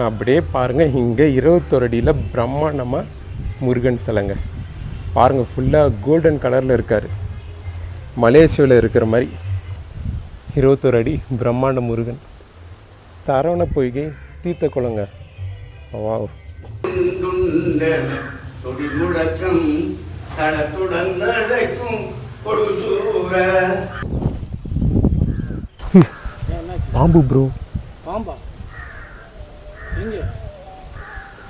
அப்படியே பாருங்கள் இங்கே இருபத்தொரு அடியில் பிரம்மாண்டமாக முருகன் சிலைங்க. பாருங்கள் ஃபுல்லாக கோல்டன் கலரில் இருக்கார். மலேசியாவில் இருக்கிற மாதிரி இருபத்தொரு அடி பிரம்மாண்ட முருகன். தரவண பொய்கை தீர்த்த குளங்க. முழக்கம் நடக்கும் கொடுசூர. பாம்பு ப்ரோ பாம்பா?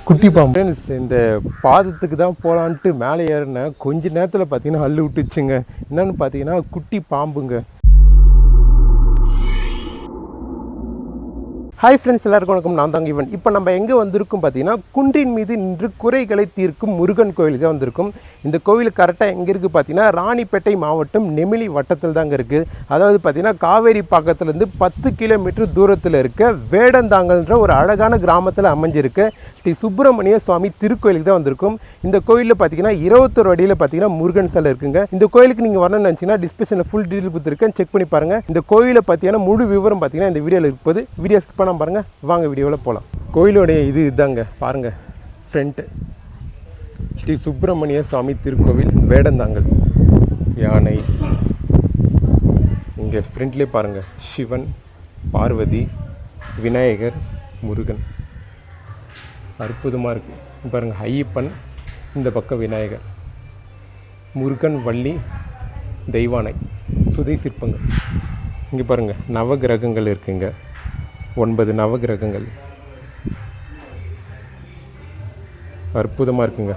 குட்டி பாம்பு. இந்த பாதத்துக்கு தான் போகலான்ட்டு மேலே ஏறினேன் கொஞ்ச நேரத்தில் பார்த்தீங்கன்னா அள்ளு விட்டுச்சுங்க. என்னென்னு பார்த்தீங்கன்னா குட்டி பாம்புங்க. ஹாய் ஃப்ரெண்ட்ஸ் எல்லாருக்கும் வணக்கம். நான் தாங்க இவன். இப்போ நம்ம எங்கே வந்திருக்கோம் பார்த்தீங்கன்னா குன்றின் மீது நின்று குறைகளை தீர்க்கும் முருகன் கோயில் தான் வந்திருக்கும். இந்த கோவில் கரெக்டாக எங்கே இருக்குது பார்த்தீங்கன்னா ராணிப்பேட்டை மாவட்டம் நெமிலி வட்டத்தில் தாங்க இருக்குது அதாவது பார்த்தீங்கன்னா காவேரி பக்கத்துலேருந்து பத்து கிலோமீட்டர் தூரத்தில் இருக்க வேடந்தாங்கல்ன்ற ஒரு அழகான கிராமத்தில் அமைஞ்சிருக்க. ஸ்ரீ சுப்பிரமணிய சுவாமி திருக்கோயிலுக்கு தான் வந்திருக்கும். இந்த கோயிலில் பார்த்தீங்கன்னா இருபத்தொரு அடியில் பார்த்தீங்கன்னா முருகன் சிலை இருக்குங்க. இந்த கோயிலுக்கு நீங்கள் வரணும்னு நினச்சிங்கன்னா டிஸ்கிரிப்ஷனில் ஃபுல் டீட்டெயில் கொடுத்துருக்கேன். செக் பண்ணி பாருங்கள் இந்த கோயிலை பார்த்தீங்கன்னா முழு விவரம் பார்த்தீங்கன்னா இந்த வீடியோவில் இருப்பது. வீடியோ ஸ்கிப் பண்ணாம பாருங்கள் வாங்க வீடியோவில் போகலாம் கோயிலோடைய இது இதாங்க. பாருங்கள் ஃப்ரண்ட்டு ஸ்ரீ சுப்பிரமணிய சுவாமி திருக்கோவில் வேடந்தாங்கல். யானை. இங்கே ஃப்ரண்ட்லேயே பாருங்கள் சிவன் பார்வதி விநாயகர் முருகன். அற்புதமாக இருக்குது பாருங்கள் ஐயப்பன் இந்த பக்கம் விநாயகர். முருகன் வள்ளி தெய்வானை. சுதை சிற்பங்கள். இங்கே பாருங்கள் நவகிரகங்கள் இருக்குங்க. ஒன்பது நவகிரகங்கள். அற்புதமாக இருக்குங்க.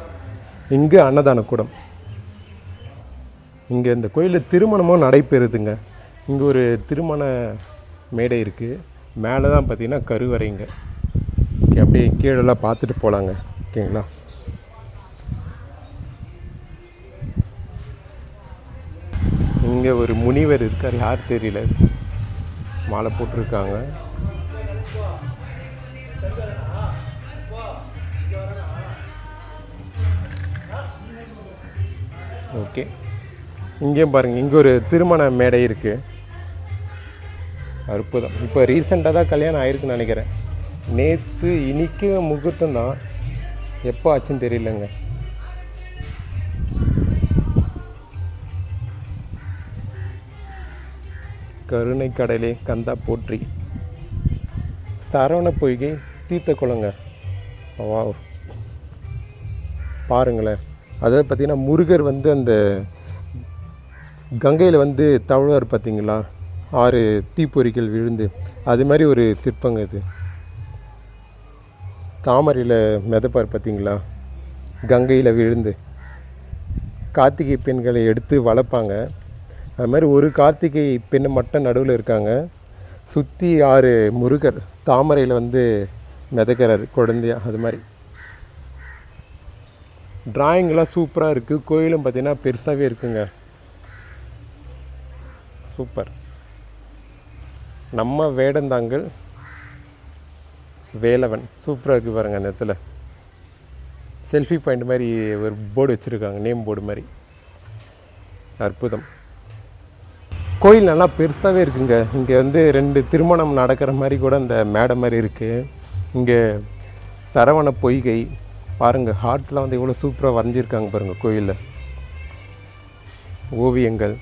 இங்கே அன்னதான கூடம். இங்கே இந்த கோயிலில் திருமணமும் நடைபெறுதுங்க. இங்கே ஒரு திருமண மேடை இருக்குது மேலே தான் பார்த்தீங்கன்னா கருவறைங்க அப்படியே கீழெல்லாம் பார்த்துட்டு போகலாங்க ஓகேங்களா? இங்கே ஒரு முனிவர் இருக்கார். யார் தெரியல. மாலை போட்டிருக்காங்க. ஓகே. இங்கேயும் பாருங்கள் இங்கே ஒரு திருமண மேடை இருக்குது அற்புதம். இப்போ ரீசெண்டாக தான் கல்யாணம் ஆயிருக்குன்னு நினைக்கிறேன். நேற்று இன்னைக்கு முகூர்த்தம் தான். எப்போ ஆச்சுன்னு தெரியலங்க. கருணை கடலே கந்தா போற்றி. சரவண பொய்கை தீர்த்த குளங்க. வா பாருங்களேன். அதாவது பார்த்திங்கன்னா முருகர் வந்து அந்த கங்கையில் வந்து தவழ்வார் பார்த்தீங்களா? ஆறு தீப்பொறிகள் விழுந்து. அது மாதிரி ஒரு சிற்பங்க இது. தாமரையில் மிதப்பார் பார்த்தீங்களா? கங்கையில் விழுந்து. கார்த்திகை பெண்களை எடுத்து வளர்ப்பாங்க. அது மாதிரி ஒரு கார்த்திகை பெண் மட்டும் நடுவில் இருக்காங்க. சுற்றி ஆறு முருகர் தாமரையில் வந்து மிதக்கிறார் குழந்தையா. அது மாதிரி. டிராயிங்லாம் சூப்பராக இருக்குது கோயிலும் பார்த்திங்கன்னா பெருசாகவே இருக்குங்க. சூப்பர். நம்ம வேடந்தாங்கல் வேலவன். சூப்பராக இருக்குது பாருங்கள் அந்த இடத்துல. செல்ஃபி பாயிண்ட் மாதிரி ஒரு போர்டு வச்சுருக்காங்க. நேம் போர்டு மாதிரி. அற்புதம். கோயில் நல்லா பெருசாகவே இருக்குங்க. இங்கே வந்து ரெண்டு திருமணம் நடக்கிற மாதிரி கூட அந்த மேடை மாதிரி இருக்குது இங்கே சரவண பொய்கை பாருங்கள் ஹார்ட்லாம் வந்து எவ்வளோ சூப்பராக வரைஞ்சிருக்காங்க பாருங்கள் கோயிலில். ஓவியங்கள்.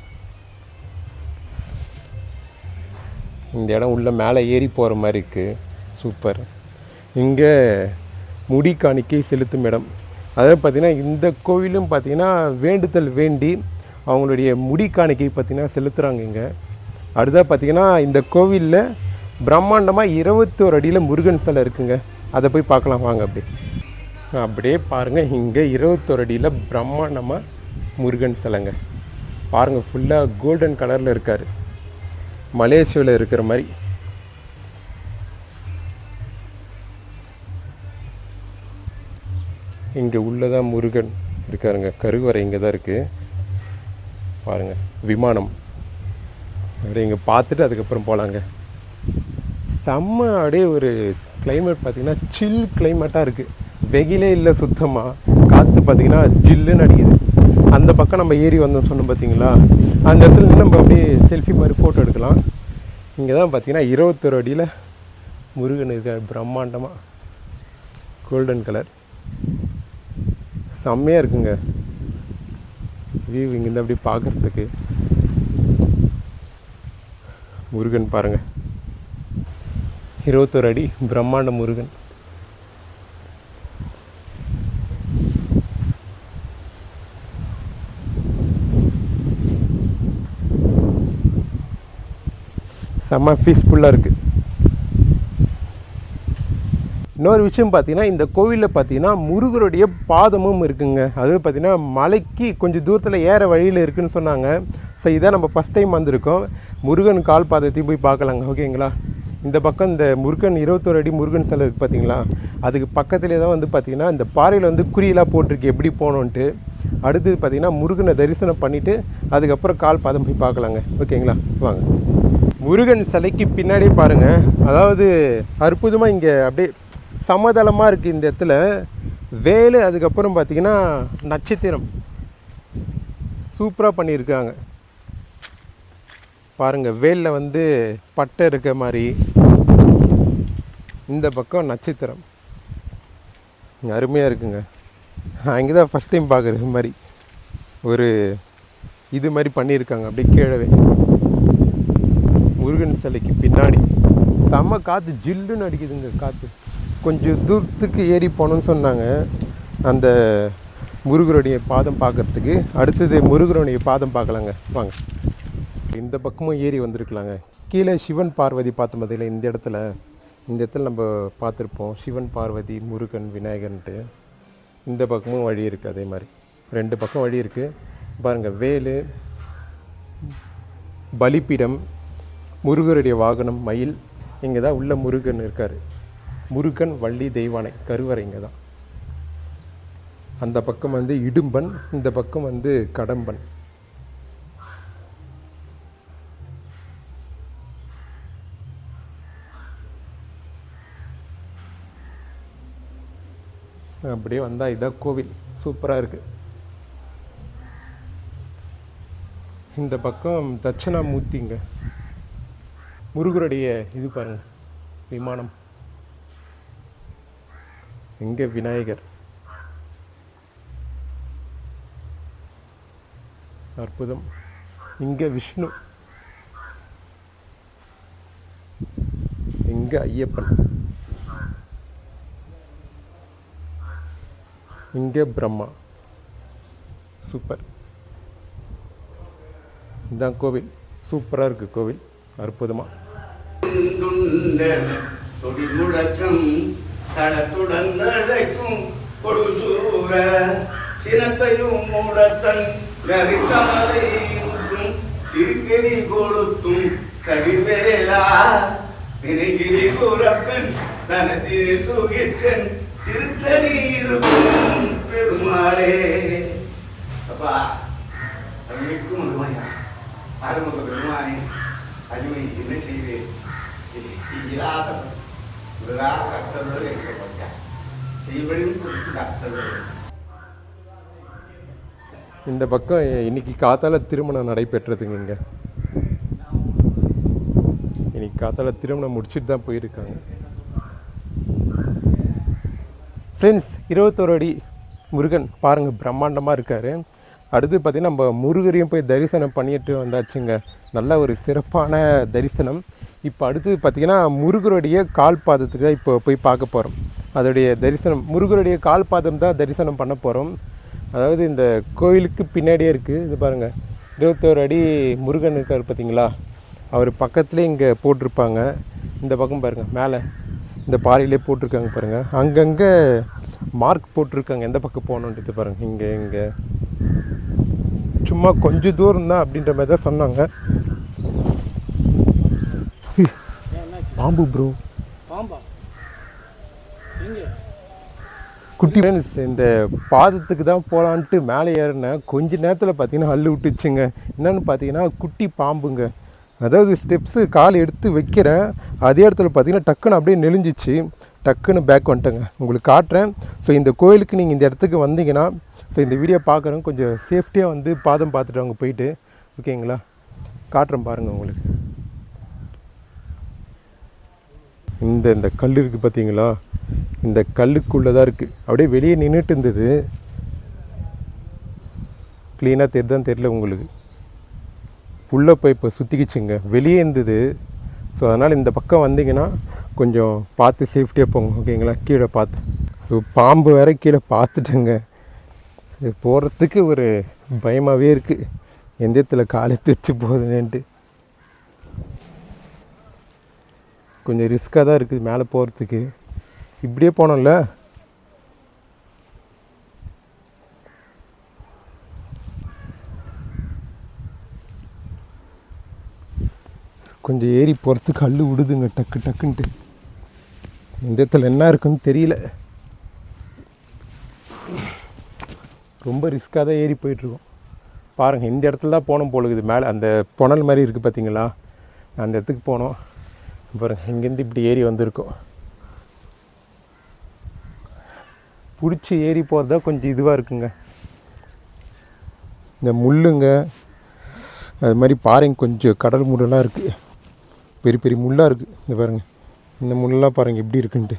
இந்த இடம் உள்ளே மேலே ஏறி போகிற மாதிரி இருக்குது சூப்பர் இங்கே முடி காணிக்கை செலுத்தும் இடம். அதாவது பார்த்திங்கன்னா இந்த கோவிலும் பார்த்திங்கன்னா வேண்டுதல் வேண்டி அவங்களுடைய முடி காணிக்கை பார்த்திங்கன்னா செலுத்துகிறாங்க இங்கே. அடுத்தது பார்த்திங்கன்னா இந்த கோவிலில் பிரம்மாண்டமாக இருபத்தோரு அடியில் முருகன் சிலை இருக்குங்க. அதை போய் பார்க்கலாம் வாங்க அப்படி. அப்படியே பாருங்கள் இங்கே இருபத்தொரு அடியில் பிரம்மாண்டமாக முருகன் சிலைங்க. பாருங்கள் ஃபுல்லாக கோல்டன் கலரில் இருக்கார். மலேசியாவில் இருக்கிற மாதிரி. இங்கே உள்ளதான் முருகன் இருக்காருங்க. கருவறை இங்கே தான் இருக்குது பாருங்கள் விமானம். அப்படியே இங்கே பார்த்துட்டு அதுக்கப்புறம் போகலாங்க செம்ம அப்படியே ஒரு கிளைமேட் பார்த்திங்கன்னா சில் கிளைமேட்டாக இருக்குது வெயிலே இல்லை சுத்தமாக காற்று பார்த்தீங்கன்னா ஜில்லுன்னு அடிக்குது. அந்த பக்கம் நம்ம ஏறி வந்தோம் சொன்னோம் பார்த்தீங்களா அந்த இடத்துல நம்ம அப்படியே செல்ஃபி மாதிரி ஃபோட்டோ எடுக்கலாம். இங்கே தான் பார்த்தீங்கன்னா இருபத்தொரு அடியில் முருகன் இருக்கார் பிரம்மாண்டமாக கோல்டன் கலர் செம்மையாக இருக்குங்க. வியூ இங்கேருந்து அப்படி பார்க்குறதுக்கு முருகன் பாருங்க. இருபத்தோரு அடி பிரம்மாண்ட முருகன். செம்ம பீஸ்ஃபுல்லாக இருக்குது இன்னொரு விஷயம் பார்த்தீங்கன்னா இந்த கோவிலில் பார்த்தீங்கன்னா முருகருடைய பாதமும் இருக்குங்க. அது பார்த்தீங்கன்னா மலைக்கு கொஞ்சம் தூரத்தில் ஏற வழியில் இருக்குன்னு சொன்னாங்க. ஸோ இதான் நம்ம ஃபஸ்ட் டைம் வந்திருக்கோம். முருகன் கால் பாதத்தையும் போய் பார்க்கலாங்க. ஓகேங்களா இந்த பக்கம் இந்த முருகன் இருபத்தோரு அடி முருகன் சிலை இருக்குது பார்த்தீங்களா அதுக்கு பக்கத்துலேயே தான் வந்து பார்த்திங்கன்னா இந்த பாறையில் வந்து குறியெல்லாம் போட்டிருக்கு எப்படி போகணுன்ட்டு அடுத்தது பார்த்திங்கன்னா முருகனை தரிசனம் பண்ணிவிட்டு அதுக்கப்புறம் கால் பாதம் போய் பார்க்கலாங்க. ஓகேங்களா வாங்க. முருகன் சிலைக்கு பின்னாடியே பாருங்கள் அதாவது அற்புதமாக இங்கே அப்படியே சமதளமாக இருக்குது இந்த இடத்துல. வேலு அதுக்கப்புறம் பார்த்தீங்கன்னா நட்சத்திரம். சூப்பராக பண்ணியிருக்காங்க. பாருங்கள் வேலில் வந்து பட்டை இருக்க மாதிரி. இந்த பக்கம் நட்சத்திரம். அருமையாக இருக்குங்க. நான் இங்கே தான் ஃபஸ்ட் டைம் பார்க்குறது இது மாதிரி. ஒரு இது மாதிரி பண்ணியிருக்காங்க அப்படியே கீழவே. முருகன் சிலைக்கு பின்னாடி செம்ம காற்று ஜில்லுன்னு அடிக்குதுங்க காற்று கொஞ்சம் தூரத்துக்கு ஏறி போனோம்னு சொன்னாங்க. அந்த முருகருடைய பாதம் பார்க்கறதுக்கு. அடுத்தது முருகருடைய பாதம் பார்க்கலாங்க. வாங்க. இந்த பக்கமும் ஏறி வந்திருக்கலாங்க. கீழே சிவன் பார்வதி பார்த்த மாதிரில இந்த இடத்துல இந்த இடத்துல நம்ம பார்த்துருப்போம். சிவன் பார்வதி முருகன் விநாயகர்ன்ட்டு இந்த பக்கமும் வழி இருக்குது அதே மாதிரி. ரெண்டு பக்கம் வழி இருக்குது பாருங்கள் வேலு பலிப்பீடம் முருகருடைய வாகனம் மயில் இங்கே தான் உள்ள முருகன் இருக்கார். முருகன் வள்ளி தெய்வானை கருவறை இங்கே தான். அந்த பக்கம் வந்து இடும்பன் இந்த பக்கம் வந்து கடம்பன். அப்படியே வந்தால் இதான் கோவில். சூப்பராக இருக்குது இந்த பக்கம் தட்சிணாமூர்த்திங்க. முருகருடைய இது பாருங்க விமானம். எங்கே விநாயகர்? அற்புதம். இங்கே விஷ்ணு. இங்கே ஐயப்பன். இங்கே பிரம்மா. சூப்பர். இதுதான் கோவில். சூப்பராக இருக்குது கோவில். அற்புதமாக துண்டன தொடி முழக்கம் தடத்துடன் நடக்கும் கொடுசூர சினத்தையும் மூடத்தன் கரித்தமலை ஊற்றும் சிறுகெறி கொளுத்தும் கவிவேலா நினைகிரி கூறப்பெண் தனத்தினை சுகித்தன் திருத்தணி இருக்கும் பெருமாளே. அப்பா அன்னைக்கும் அருமையா ஆரம்ப பெருமானே அடிமை என்ன செய்வேன்? இல்லாத முருகா கர்த்தர்கள் எங்கப்பட்டார் செய்வழியும் குறித்து இந்த பக்கம் இன்னைக்கு காத்தால திருமணம் நடைபெற்றதுங்க இங்கே. இன்னைக்கு காத்தால திருமணம் முடிச்சுட்டு தான் போயிருக்காங்க. ஃப்ரெண்ட்ஸ் இருபத்தோரு அடி முருகன் பாருங்கள் பிரம்மாண்டமாக இருக்கார். அடுத்து பார்த்திங்கன்னா நம்ம முருகரையும் போய் தரிசனம் பண்ணிட்டு வந்தாச்சுங்க. நல்ல ஒரு சிறப்பான தரிசனம். இப்போ அடுத்தது பார்த்திங்கன்னா முருகருடைய கால் பாதத்துக்கு தான் இப்போ போய் பார்க்க போகிறோம். அதோடைய தரிசனம் முருகருடைய கால் பாதம் தான் தரிசனம் பண்ண போகிறோம். அதாவது இந்த கோயிலுக்கு பின்னாடியே இருக்குது இது பாருங்கள் இருபத்தோரு அடி முருகன் இருக்கார் பார்த்தீங்களா? அவர் பக்கத்துலேயே இங்கே போட்டிருப்பாங்க. இந்த பக்கம் பாருங்கள் மேலே இந்த பாறையிலே போட்டிருக்காங்க பாருங்கள் அங்கங்கே மார்க் போட்டிருக்காங்க. எந்த பக்கம் போகணுன்றது பாருங்கள் இங்கே இங்கே. சும்மா கொஞ்சம் தூரம் தான் அப்படின்ற மாதிரி தான் சொன்னாங்க. பாம்பு ப்ரோ பாம்பா? குட்டி இந்த பாதத்துக்கு தான் போகலான்ட்டு மேலே ஏறினேன். கொஞ்ச நேரத்தில் பார்த்தீங்கன்னா அள்ளு விட்டுச்சுங்க. என்னன்னு பார்த்தீங்கன்னா குட்டி பாம்புங்க. அதாவது ஸ்டெப்ஸு கால் எடுத்து வைக்கிறேன். அதே இடத்துல பார்த்தீங்கன்னா டக்குன்னு அப்படியே நெளிஞ்சிச்சு. டக்குன்னு பேக் வந்துட்டேங்க. உங்களுக்கு காட்டுறேன். ஸோ இந்த கோயிலுக்கு நீங்கள் இந்த இடத்துக்கு வந்தீங்கன்னா ஸோ இந்த வீடியோ பார்க்குறவங்க கொஞ்சம் சேஃப்டியாக வந்து பாதம் பார்த்துட்டு அவங்க போயிட்டு ஓகேங்களா காட்டுறேன் பாருங்கள் உங்களுக்கு. இந்த இந்த கல் இருக்குது பார்த்தீங்களா இந்த கல்லுக்குள்ளே தான் இருக்குது அப்படியே வெளியே நின்றுட்டு இருந்தது. க்ளீனாக தெரிதான் தெரில உங்களுக்கு. உள்ளே போய் இப்போ சுற்றிக்கிச்சுங்க வெளியே இருந்தது. ஸோ அதனால் இந்த பக்கம் வந்தீங்கன்னா கொஞ்சம் பார்த்து சேஃப்டியாக போங்க. ஓகேங்களா கீழே பார்த்து. ஸோ பாம்பு வேற கீழே பார்த்துட்டேங்க. இது போகிறதுக்கு ஒரு பயமாகவே இருக்குது எந்த இடத்துல காலை வச்சு போகுதுன்ட்டு கொஞ்சம் ரிஸ்க்காக தான் இருக்குது மேலே போகிறதுக்கு இப்படியே போனோம்ல? கொஞ்சம் ஏறி போகிறதுக்கு கல் விடுதுங்க டக்கு டக்குன்ட்டு. இந்த இடத்துல என்ன இருக்குன்னு தெரியல. ரொம்ப ரிஸ்க்காக தான் ஏறி போயிட்டுருக்கோம். பாருங்கள் இந்த இடத்துல தான் போனோம் போலுக்குது மேலே அந்த புனல் மாதிரி இருக்குது பார்த்தீங்களா அந்த இடத்துக்கு போனோம். பாருங்கள் இங்கேருந்து இப்படி ஏறி வந்திருக்கோம். பிடிச்சி ஏறி போகிறதா கொஞ்சம் இதுவாக இருக்குங்க. இந்த முள்ளுங்க அது மாதிரி பாறைங்க கொஞ்சம் கடல் முள்ளெல்லாம் இருக்குது பெரிய பெரிய முள்ளாக இருக்குது இந்த பாருங்கள் இந்த முள்ளெல்லாம் பாருங்கள் எப்படி இருக்குன்ட்டு.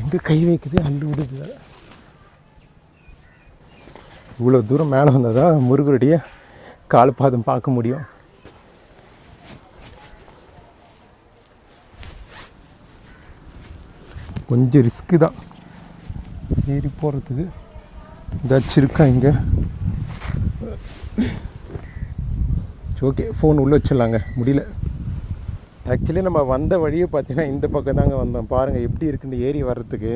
எங்கே கை வைக்குது? அள்ளு விடுது. இவ்வளோ தூரம் மேலே வந்தால் தான் முருகருடைய கால் பாதம் பார்க்க முடியும்? கொஞ்சம் ரிஸ்க்கு தான். ஏறி போகிறதுக்கு ஏதாச்சும் இருக்கா இங்கே? ஓகே ஃபோன் உள்ளே வச்சிடலாங்க. முடியல. ஆக்சுவலி நம்ம வந்த வழியே பார்த்தீங்கன்னா இந்த பக்கம் தாங்க வந்தோம். பாருங்கள் எப்படி இருக்குன்னு ஏறி வர்றதுக்கு.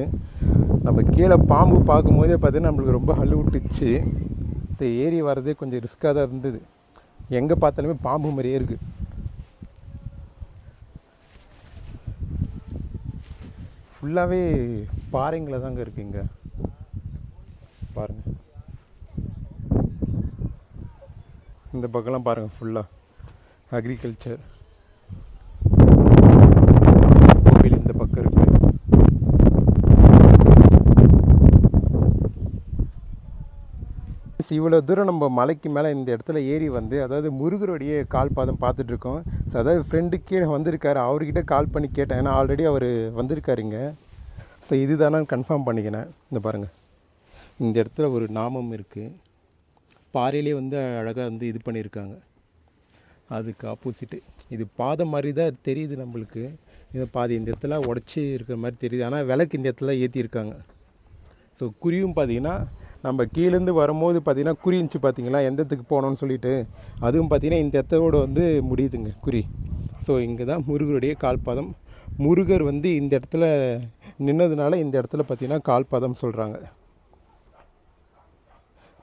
நம்ம கீழே பாம்பு பார்க்கும்போதே பார்த்தீங்கன்னா நம்மளுக்கு ரொம்ப அழுவிட்டுச்சு. விட்டுச்சு சரி ஏறி வர்றதே கொஞ்சம் ரிஸ்க்காக தான் இருந்தது. எங்கே பார்த்தாலுமே பாம்பு மாதிரியே இருக்குது ஃபுல்லாகவே பாறைங்களை தாங்க இருக்குங்க பாருங்கள் இந்த பக்கம்லாம் பாருங்கள் ஃபுல்லாக அக்ரிகல்ச்சர் கோவில் இந்த பக்கம் இருக்கு இவ்வளோ தூரம் நம்ம மலைக்கு மேலே இந்த இடத்துல ஏறி வந்து அதாவது முருகருடைய கால் பாதம் பார்த்துட்ருக்கோம். ஸோ அதாவது ஃப்ரெண்டு கீழே வந்திருக்காரு. அவர்கிட்ட கால் பண்ணி கேட்டேன். ஏன்னா ஆல்ரெடி அவர் வந்திருக்காருங்க ஸோ இதுதானு கன்ஃபார்ம் பண்ணிக்கினேன் இந்த பாருங்கள் இந்த இடத்துல ஒரு நாமம் இருக்குது பாறையிலே வந்து அழகாக வந்து இது பண்ணியிருக்காங்க அதுக்கு ஆப்போசிட்டு இது பாதை மாதிரி தான் தெரியுது நம்மளுக்கு. இது பாதி இந்த இடத்துல உடச்சி இருக்கிற மாதிரி தெரியுது. ஆனால் விளக்கு இந்த இடத்துல ஏற்றிருக்காங்க ஸோ குறியும் பார்த்தீங்கன்னா நம்ம கீழேருந்து வரும்போது பார்த்தீங்கன்னா குறி இருந்துச்சு பார்த்தீங்களா? எந்த இடத்துக்கு போனோம்னு சொல்லிட்டு அதுவும் பார்த்தீங்கன்னா இந்த இடத்தோட வந்து முடியுதுங்க குறி. ஸோ இங்கே தான் முருகருடைய கால்பாதம். முருகர் வந்து இந்த இடத்துல நின்னதுனால இந்த இடத்துல பார்த்தீங்கன்னா கால்பாதம் சொல்கிறாங்க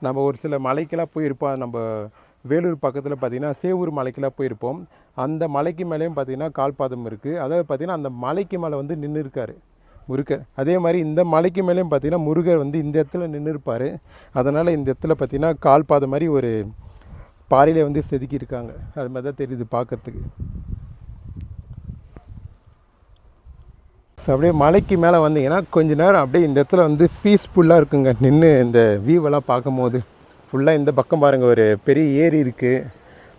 நம்ம ஒரு சில மலைக்கெல்லாம் போயிருப்போம். நம்ம வேலூர் பக்கத்தில் பார்த்தீங்கன்னா சேவூர் மலைக்கெல்லாம் போயிருப்போம். அந்த மலைக்கு மேலேயும் பார்த்தீங்கன்னா கால்பாதம் இருக்குது அதாவது பார்த்தீங்கன்னா அந்த மலைக்கு மேலே வந்து நின்று இருக்காரு முருகர். அதே மாதிரி இந்த மலைக்கு மேலேயும் பார்த்தீங்கன்னா முருகர் வந்து இந்த இடத்துல நின்று இருப்பார் அதனால் இந்த இடத்துல பார்த்தீங்கன்னா பாதை மாதிரி ஒரு பாறையில் வந்து செதுக்கியிருக்காங்க. அது மாதிரி தான் தெரியுது பார்க்கறதுக்கு. ஸோ அப்படியே மலைக்கு மேலே வந்தீங்கன்னா கொஞ்ச நேரம் அப்படியே இந்த இடத்துல வந்து பீஸ்ஃபுல்லாக இருக்குங்க. நின்று இந்த வியூவெல்லாம் பார்க்கும்போது. ஃபுல்லாக இந்த பக்கம் பாருங்கள் ஒரு பெரிய ஏரி இருக்குது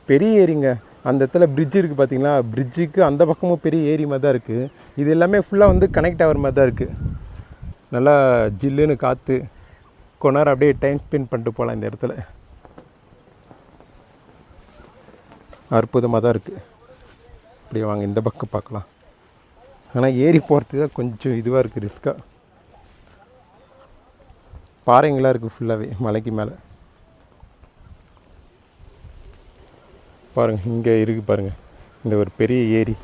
பெரிய ஏரிங்க. அந்த இடத்துல பிரிட்ஜ் இருக்குது பார்த்தீங்களா பிரிட்ஜுக்கு அந்த பக்கமும் பெரிய ஏரி மாதிரி தான் இருக்குது இது எல்லாமே ஃபுல்லாக வந்து கனெக்ட் ஆகிற மாதிரி தான் இருக்குது நல்லா ஜில்லுன்னு காற்று கொஞ்ச நேரம் அப்படியே டைம் ஸ்பெண்ட் பண்ணிட்டு போகலாம் இந்த இடத்துல. அற்புதமாக தான் இருக்குது அப்படியே வாங்க இந்த பக்கம் பார்க்கலாம். ஆனால் ஏறி போகிறதுக்கு தான் கொஞ்சம் இதுவாக இருக்குது ரிஸ்க்காக பாறைங்களாக இருக்குது ஃபுல்லாகவே மலைக்கு மேலே. பாருங்கள் இங்கே இருக்குது பாருங்கள் இந்த ஒரு பெரிய ஏரி.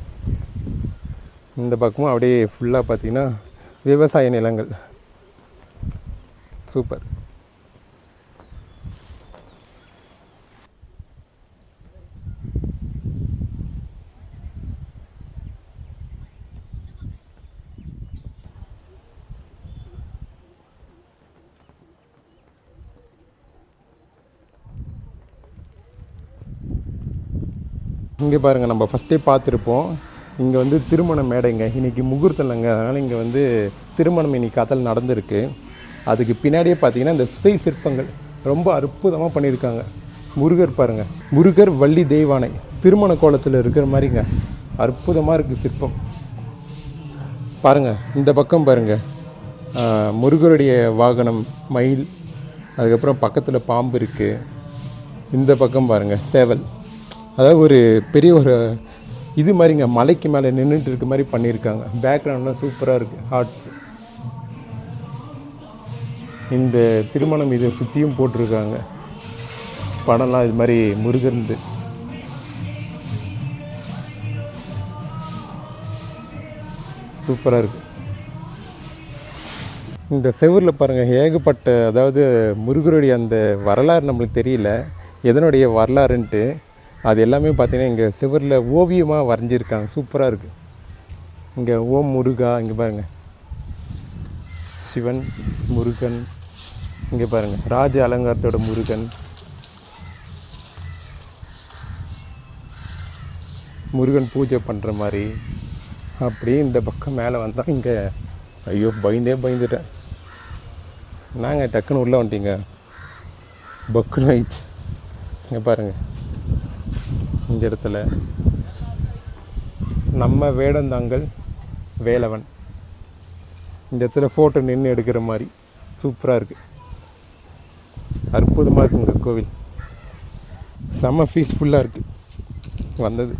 இந்த பக்கமும் அப்படியே ஃபுல்லாக பார்த்திங்கன்னா விவசாய நிலங்கள். சூப்பர். இங்கே பாருங்கள் நம்ம ஃபஸ்ட்டே பார்த்துருப்போம். இங்கே வந்து திருமண மேடைங்க. இன்றைக்கி முகூர்த்தம் இல்லைங்க. அதனால் இங்கே வந்து திருமணம் இன்னைக்கு கதல் நடந்திருக்கு. அதுக்கு பின்னாடியே பார்த்தீங்கன்னா இந்த சுதை சிற்பங்கள் ரொம்ப அற்புதமாக பண்ணியிருக்காங்க. முருகர் பாருங்கள் முருகர் வள்ளி தெய்வானை. திருமண கோலத்தில் இருக்கிற மாதிரிங்க. அற்புதமாக இருக்குது சிற்பம். பாருங்கள் இந்த பக்கம் பாருங்கள் முருகருடைய வாகனம் மயில். அதுக்கப்புறம் பக்கத்தில் பாம்பு இருக்குது இந்த பக்கம் பாருங்கள் சேவல். அதாவது ஒரு பெரிய ஒரு இது மாதிரிங்க மலைக்கு மேலே நின்றுட்டு இருக்க மாதிரி பண்ணியிருக்காங்க. பேக்ரவுண்ட்லாம் சூப்பராக இருக்குது ஹார்ட்ஸ் இந்த திருமணம் இதை சுற்றியும் போட்டிருக்காங்க. படம்லாம் இது மாதிரி முருகருந்து. சூப்பராக இருக்குது இந்த செவுரில் பாருங்கள் ஏகப்பட்ட அதாவது முருகருடைய அந்த வரலாறு நம்மளுக்கு தெரியல. எதனுடைய வரலாறுன்ட்டு அது எல்லாமே பார்த்தீங்கன்னா இங்கே சிவரில் ஓவியமாக வரைஞ்சிருக்காங்க. சூப்பராக இருக்குது இங்கே ஓம் முருகா இங்கே பாருங்கள் சிவன் முருகன் இங்கே பாருங்கள் ராஜ அலங்காரத்தோட முருகன். முருகன் பூஜை பண்ணுற மாதிரி. அப்படியே இந்த பக்கம் மேலே வந்தால் இங்கே ஐயோ பயந்தே பயந்துட்டேன். நாங்கள் டக்குன்னு உள்ளே வந்துட்டீங்க. பக்குன்னு ஆயிடுச்சு. இங்கே பாருங்கள் இந்த இடத்துல நம்ம வேடந்தாங்கல் வேலவன். இந்த இடத்துல ஃபோட்டோ நின்று எடுக்கிற மாதிரி சூப்பராக இருக்குது அற்புதமாக இருக்குங்க கோவில். செம்ம ஃபீஸ்ஃபுல்லாக இருக்குது வந்தது.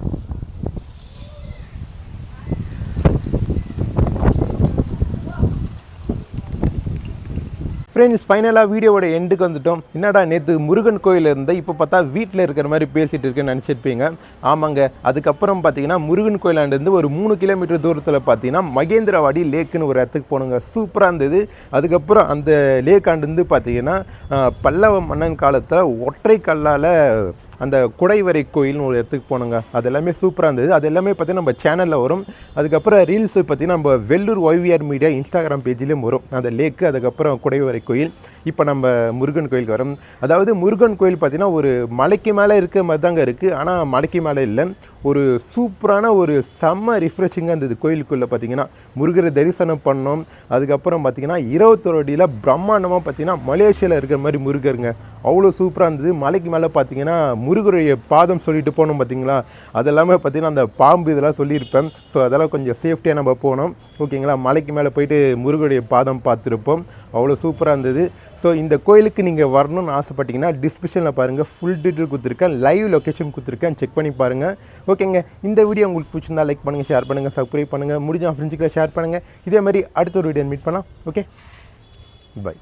ஃப்ரெண்ட்ஸ் ஃபைனலாக வீடியோவோட எண்டுக்கு வந்துட்டோம். என்னடா நேற்று முருகன் கோயில் இருந்தால் இப்போ பார்த்தா வீட்டில் இருக்கிற மாதிரி பேசிகிட்டு இருக்கேன்னு நினச்சிருப்பீங்க. ஆமாங்க. அதுக்கப்புறம் பார்த்தீங்கன்னா முருகன் கோயிலாண்டிருந்து ஒரு மூணு கிலோமீட்டர் தூரத்தில் பார்த்தீங்கன்னா மகேந்திரவாடி லேக்குன்னு ஒரு இடத்துக்கு போனோங்க. சூப்பராக இருந்தது. அதுக்கப்புறம் அந்த லேக்காண்டிருந்து பார்த்தீங்கன்னா பல்லவ மன்னன் காலத்தில் ஒற்றை கல்லால் அந்த குடைவரை கோயில்னு ஒரு இடத்துக்கு போனோங்க. அது எல்லாமே சூப்பராக இருந்தது. அது எல்லாமே பார்த்தீங்கன்னா நம்ம சேனலில் வரும். அதுக்கப்புறம் ரீல்ஸு பார்த்தீங்கன்னா நம்ம வெள்ளூர் ஒய்விஆர் மீடியா இன்ஸ்டாகிராம் பேஜ்லேயும் வரும். அந்த லேக்கு அதுக்கப்புறம் குடைவரை கோயில். இப்போ நம்ம முருகன் கோயிலுக்கு வரோம். அதாவது முருகன் கோயில் பார்த்தீங்கன்னா ஒரு மலைக்கு மேலே இருக்க மாதிரி தாங்க இருக்குது ஆனால் மலைக்கு மேலே இல்லை. ஒரு சூப்பரான ஒரு செம்ம ரிஃப்ரெஷிங்காக இருந்தது கோயிலுக்குள்ளே பார்த்தீங்கன்னா முருகரை தரிசனம் பண்ணோம். அதுக்கப்புறம் பார்த்தீங்கன்னா இருபத்தொரு அடியில் பிரம்மாண்டமாக பார்த்தீங்கன்னா மலேசியாவில் இருக்கிற மாதிரி முருகருங்க. அவ்வளோ சூப்பராக இருந்தது. மலைக்கு மேலே பார்த்தீங்கன்னா முருகருடைய பாதம் சொல்லிட்டு போனோம் பார்த்தீங்களா அதெல்லாமே பார்த்தீங்கன்னா அந்த பாம்பு இதெல்லாம் சொல்லியிருப்பேன். ஸோ அதெல்லாம் கொஞ்சம் சேஃப்டியாக நம்ம போனோம். ஓகேங்களா? மலைக்கு மேலே போயிட்டு முருகருடைய பாதம் பார்த்துருப்போம். அவ்வளோ சூப்பராக இருந்தது. ஸோ இந்த கோயிலுக்கு நீங்கள் வரணும்னு ஆசைப்பட்டீங்கன்னா டிஸ்கிரிப்ஷனில் பாருங்கள் ஃபுல் டீட்டெயில் கொடுத்துருக்கேன் லைவ் லொக்கேஷன் கொடுத்துருக்கேன் செக் பண்ணி பாருங்கள் ஓகேங்க இந்த வீடியோ உங்களுக்கு பிடிச்சிருந்தா லைக் பண்ணுங்கள் ஷேர் பண்ணுங்கள் சப்ஸ்கிரைப் பண்ணுங்கள் முடிஞ்ச ஃப்ரெண்ட்ஸுக்குள்ள ஷேர் பண்ணுங்கள் இதே மாதிரி அடுத்த ஒரு வீடியோ மீட் பண்ணலாம். Okay bye